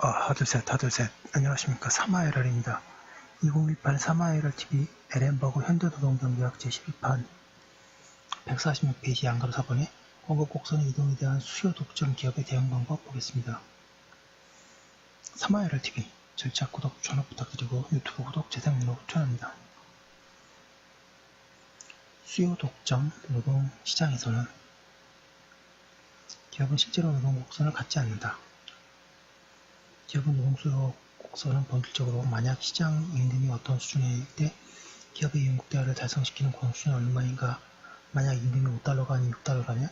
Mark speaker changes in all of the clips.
Speaker 1: 아, 하둘셋 하둘셋. 안녕하십니까. 3화LR입니다. 2018 3화LR TV LM버그 현대노동경제학 제12판 146페이지 양가로 4번에 공급 곡선의 이동에 대한 수요 독점 기업의 대응 방법 보겠습니다. 3화LR TV 절차 구독 전업 부탁드리고 유튜브 구독 재생 등록 추천합니다. 수요 독점 노동 시장에서는 기업은 실제로 노동 곡선을 갖지 않는다 기업은 노동수요 곡선은 본질적으로 만약 시장 임금이 어떤 수준일 때 기업의 연국대화를 달성시키는 권수는 얼마인가 만약 임금이 5달러가 아닌 6달러라면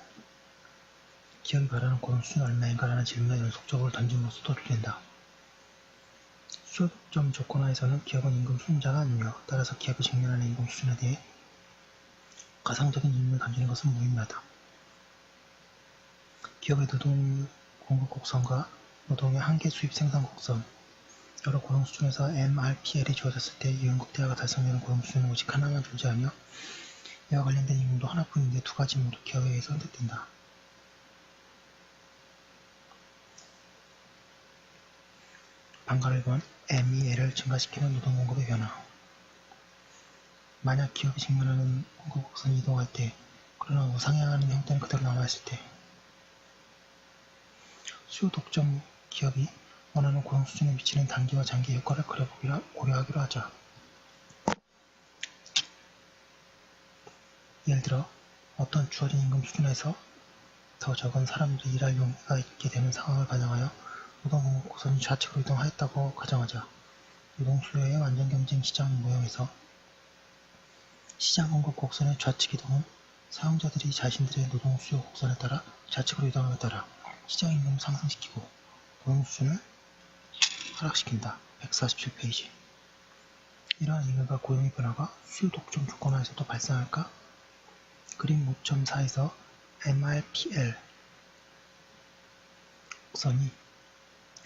Speaker 1: 기업이 바라는 권수는 얼마인가 라는 질문을 연속적으로 던짐으로써 도출된다. 수요독점 조건하에서는 기업은 임금 수준자가 아니며 따라서 기업이 직면하는 임금 수준에 대해 가상적인 질문을 던지는 것은 무의미하다. 기업의 노동 공급 곡선과 노동의 한계 수입 생산 곡선. 여러 고용 수준에서 MRPL이 주어졌을 때 이연국대화가 달성되는 고용 수준은 오직 하나만 존재하며 이와 관련된 임금도 하나뿐인데 두 가지 모두 기업에 의해서 선택된다. 반가를 번 MEL을 증가시키는 노동 공급의 변화. 만약 기업이 직면하는 공급 곡선이 이동할 때 그러나 우상향하는 형태는 그대로 남아있을 때. 수요 독점 기업이 원하는 고용 수준에 미치는 단기와 장기 효과를 그려보기로 고려하기로 하자. 예를 들어 어떤 주어진 임금 수준에서 더 적은 사람들이 일할 용의가 있게 되는 상황을 가정하여 노동 공급 곡선이 좌측으로 이동하였다고 가정하자. 노동 수요의 완전 경쟁 시장 모형에서 시장 공급 곡선의 좌측 이동은 사용자들이 자신들의 노동 수요 곡선에 따라 좌측으로 이동함에 따라 시장 임금을 상승시키고 고용 수준을 하락시킨다. 147페이지 이러한 임금과 고용의 변화가 수요 독점 조건하에서도 발생할까? 그림 5.4에서 MRPL 곡선이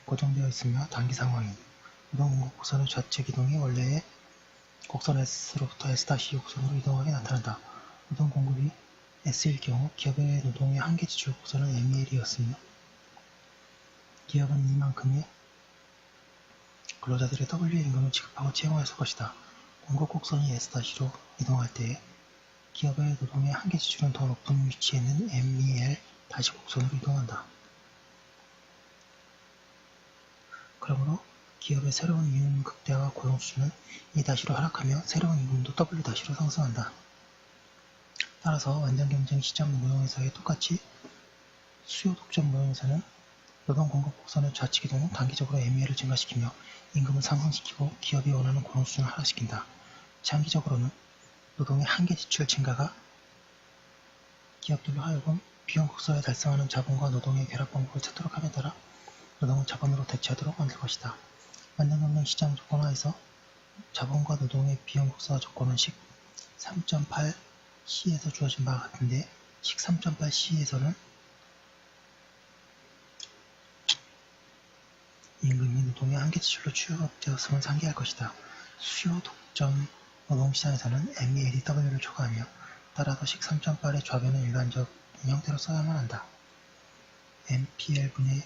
Speaker 1: 고정되어 있으며 단기 상황인 노동 공급 곡선의 좌측 이동이 원래의 곡선 S로부터 S-6 곡선으로 이동하게 나타난다. 노동 공급이 S일 경우 기업의 노동의 한계 지출 곡선은 MEL이었으며 기업은 이만큼의 근로자들의 W 임금을 지급하고 채용했을 것이다. 공급 곡선이 S-로 이동할 때 기업의 노동의 한계 지출은 더 높은 위치에 있는 MEL 다시 곡선으로 이동한다. 그러므로 기업의 새로운 임금 극대화 고용 수준은 이 다시로 하락하며 새로운 임금도 W 다시로 상승한다. 따라서 완전 경쟁 시장 모형에서의 똑같이 수요 독점 모형에서는 노동 공급 곡선의 좌측 이동은 단기적으로 MEL을 증가시키며 임금을 상승시키고 기업이 원하는 고용 수준을 하락시킨다. 장기적으로는 노동의 한계 지출 증가가 기업들로 하여금 비용 극소에 달성하는 자본과 노동의 결합 방법을 찾도록 함에 따라 노동을 자본으로 대체하도록 만들 것이다. 경쟁 시장 조건 하에서 자본과 노동의 비용 극소화 조건은 식 3.8C에서 주어진 바와 같은데 식 3.8C에서는 임금이 노동의 한계 지출로 취업되었음을 상기할 것이다. 수요 독점 노동시장에서는 MEL이 W를 초과하며 따라서 식 3.8의 좌변은 일반적인 형태로 써야만 한다. MPL분의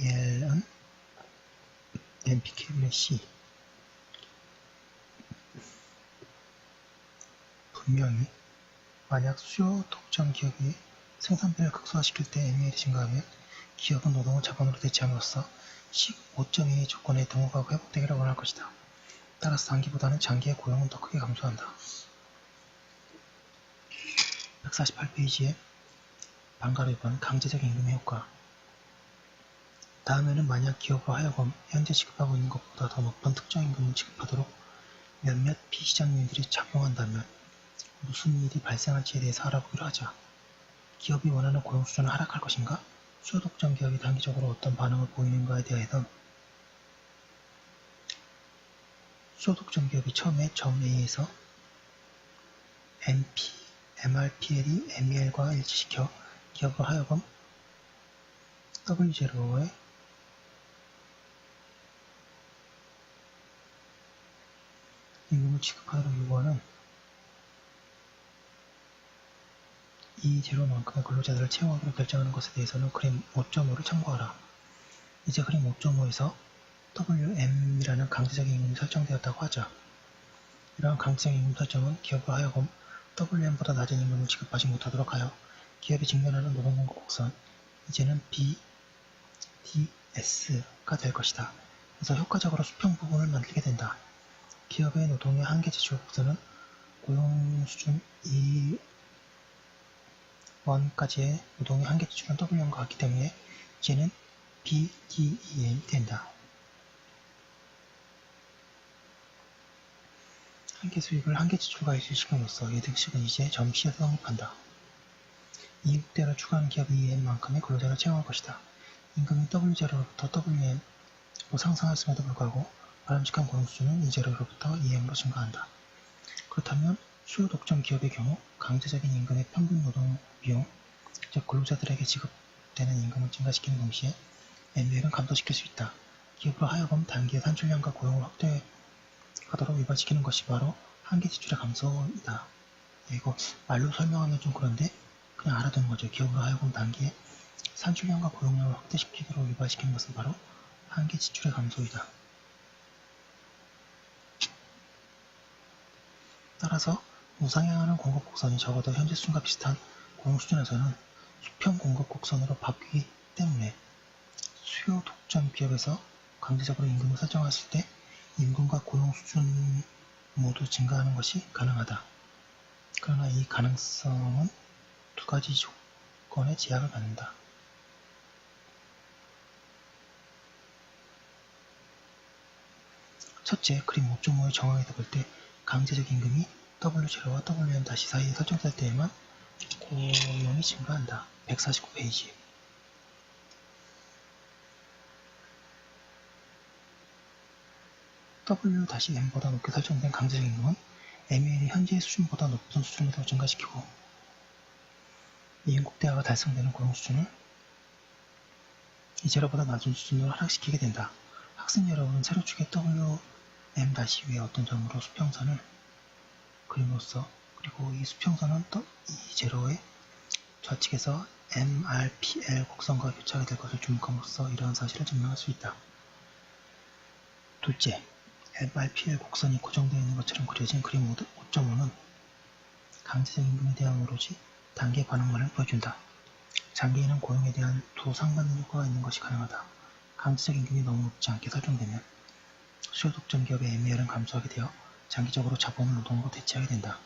Speaker 1: MEL은 MPK분의 C 분명히 만약 수요 독점 기업이 생산비를 극소화시킬 때 MEL이 증가하면 기업은 노동을 자본으로 대체함으로써 식 5.2의 조건의 등호가 회복되기를 원할 것이다. 따라서 단기보다는 장기의 고용은 더 크게 감소한다. 148페이지에 반가로 2번 강제적 임금의 효과 다음에는 만약 기업으로 하여금 현재 지급하고 있는 것보다 더 높은 특정 임금을 지급하도록 몇몇 비시장님들이 작용한다면 무슨 일이 발생할지에 대해서 알아보기로 하자. 기업이 원하는 고용 수준은 하락할 것인가? 수요독점 기업이 단기적으로 어떤 반응을 보이는가에 대해서 수요독점 기업이 처음에 점 A에서 MP, MRPL이 MEL과 일치시켜 기업으로 하여금 W0에 임금을 지급하도록 요구하는 이 제로만큼의 근로자들을 채용하기로 결정하는 것에 대해서는 그림 5.5를 참고하라. 이제 그림 5.5에서 WM이라는 강제적인 임금이 설정되었다고 하죠. 이러한 강제적인 임금 설정은 기업으로 하여금 WM보다 낮은 임금을 지급하지 못하도록 하여 기업이 직면하는 노동공급 곡선, 이제는 B, DS가 될 것이다. 그래서 효과적으로 수평 부분을 만들게 된다. 기업의 노동의 한계 지출 곡선은 고용 수준 2 원까지의 노동의 한계 지출은 Wm과 같기 때문에 이제는 BDEN이 된다. 한계 수익을 한계 지출과 일시시금으로써 이득식은 이제 점 C에서 성립한다. 이익대를 추구하는 기업 EM만큼의 근로자를 채용할 것이다. 임금이 W0로부터 WM으로 상승했음에도 불구하고 바람직한 고용 수준은 E0로부터 EM으로 증가한다. 그렇다면 수요 독점 기업의 경우 강제적인 임금의 평균 노동 비용, 즉 근로자들에게 지급되는 임금을 증가시키는 동시에 MBL은 감소시킬 수 있다. 기업으로 하여금 단기의 산출량과 고용을 확대하도록 유발시키는 것이 바로 한계 지출의 감소이다. 예, 이거 말로 설명하면 좀 그런데 그냥 알아두는 거죠. 기업으로 하여금 단기에 산출량과 고용량을 확대시키도록 유발시키는 것은 바로 한계 지출의 감소이다. 따라서 우상향하는 공급 곡선이 적어도 현재 수준과 비슷한 고용 수준에서는 수평 공급 곡선으로 바뀌기 때문에 수요 독점 기업에서 강제적으로 임금을 설정했을 때 임금과 고용 수준 모두 증가하는 것이 가능하다. 그러나 이 가능성은 두 가지 조건에 제약을 받는다. 첫째, 그림 5.5의 정황에서 볼 때 강제적 임금이 W0와 WM 다시 사이에 설정될 때에만 고용이 증가한다. 149페이지. W-M보다 높게 설정된 강제적 임금은 ML이 현재의 수준보다 높은 수준에서 증가시키고 이인국 대화가 달성되는 고용 수준을 이제로보다 낮은 수준으로 하락시키게 된다. 학생 여러분은 세로 축의 WM-위에 어떤 점으로 수평선을 그림으로써 그리고 이 수평선은 또 이제로의 좌측에서 MRPL 곡선과 교차가 될 것을 주목함으로써 이러한 사실을 증명할 수 있다. 둘째, MRPL 곡선이 고정되어 있는 것처럼 그려진 그림 5.5는 강제적 임금에 대한 오로지 단계 반응만을 보여준다. 장기에는 고용에 대한 두 상반된 효과가 있는 것이 가능하다. 강제적 임금이 너무 높지 않게 설정되면 수요 독점 기업의 MR은 감소하게 되어 장기적으로 자본을 노동으로 대체하게 된다.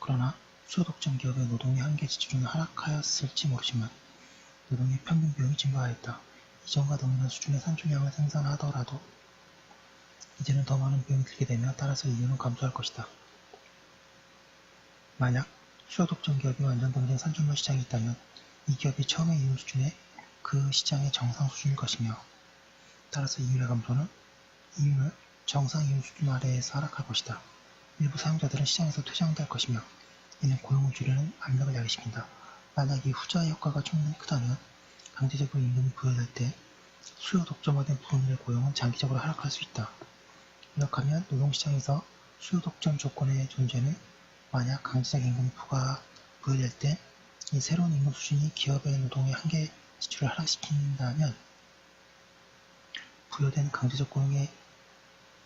Speaker 1: 그러나 수요 독점 기업의 노동의 한계 지출은 하락하였을지 모르지만 노동의 평균 비용이 증가하였다. 이전과 동일한 수준의 산출량을 생산하더라도 이제는 더 많은 비용이 들게 되며 따라서 이윤은 감소할 것이다. 만약 수요 독점 기업이 완전 경쟁 산출물 시장이 있다면 이 기업이 처음의 이윤 수준의 그 시장의 정상 수준일 것이며 따라서 이윤의 감소는 이윤을 정상 이윤 수준 아래에서 하락할 것이다. 일부 사용자들은 시장에서 퇴장될 것이며 이는 고용을 줄이는 압력을 야기시킨다. 만약 이 후자의 효과가 충분히 크다면 강제적으로 임금이 부여될 때 수요 독점화된 부분의 고용은 장기적으로 하락할 수 있다. 이렇게 하면 노동시장에서 수요 독점 조건의 존재는 만약 강제적 임금이 부과, 부여될 때 이 새로운 임금 수준이 기업의 노동의 한계 지출을 하락시킨다면 부여된 강제적 고용의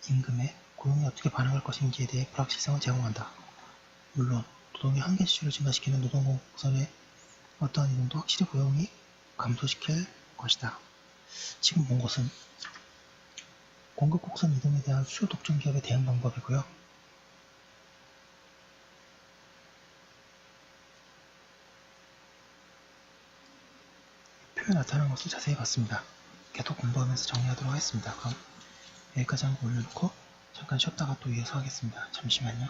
Speaker 1: 임금에 고용이 어떻게 반응할 것인지에 대해 불확실성을 제공한다. 물론 노동의 한계 지출을 증가시키는 노동 곡선의 어떠한 이동도 확실히 고용이 감소시킬 것이다. 지금 본 것은 공급 곡선 이동에 대한 수요 독점 기업의 대응 방법이고요. 표에 나타난 것을 자세히 봤습니다. 계속 공부하면서 정리하도록 하겠습니다. 그럼 여기까지 한번 올려놓고 잠깐 쉬었다가 또 이어서 하겠습니다. 잠시만요.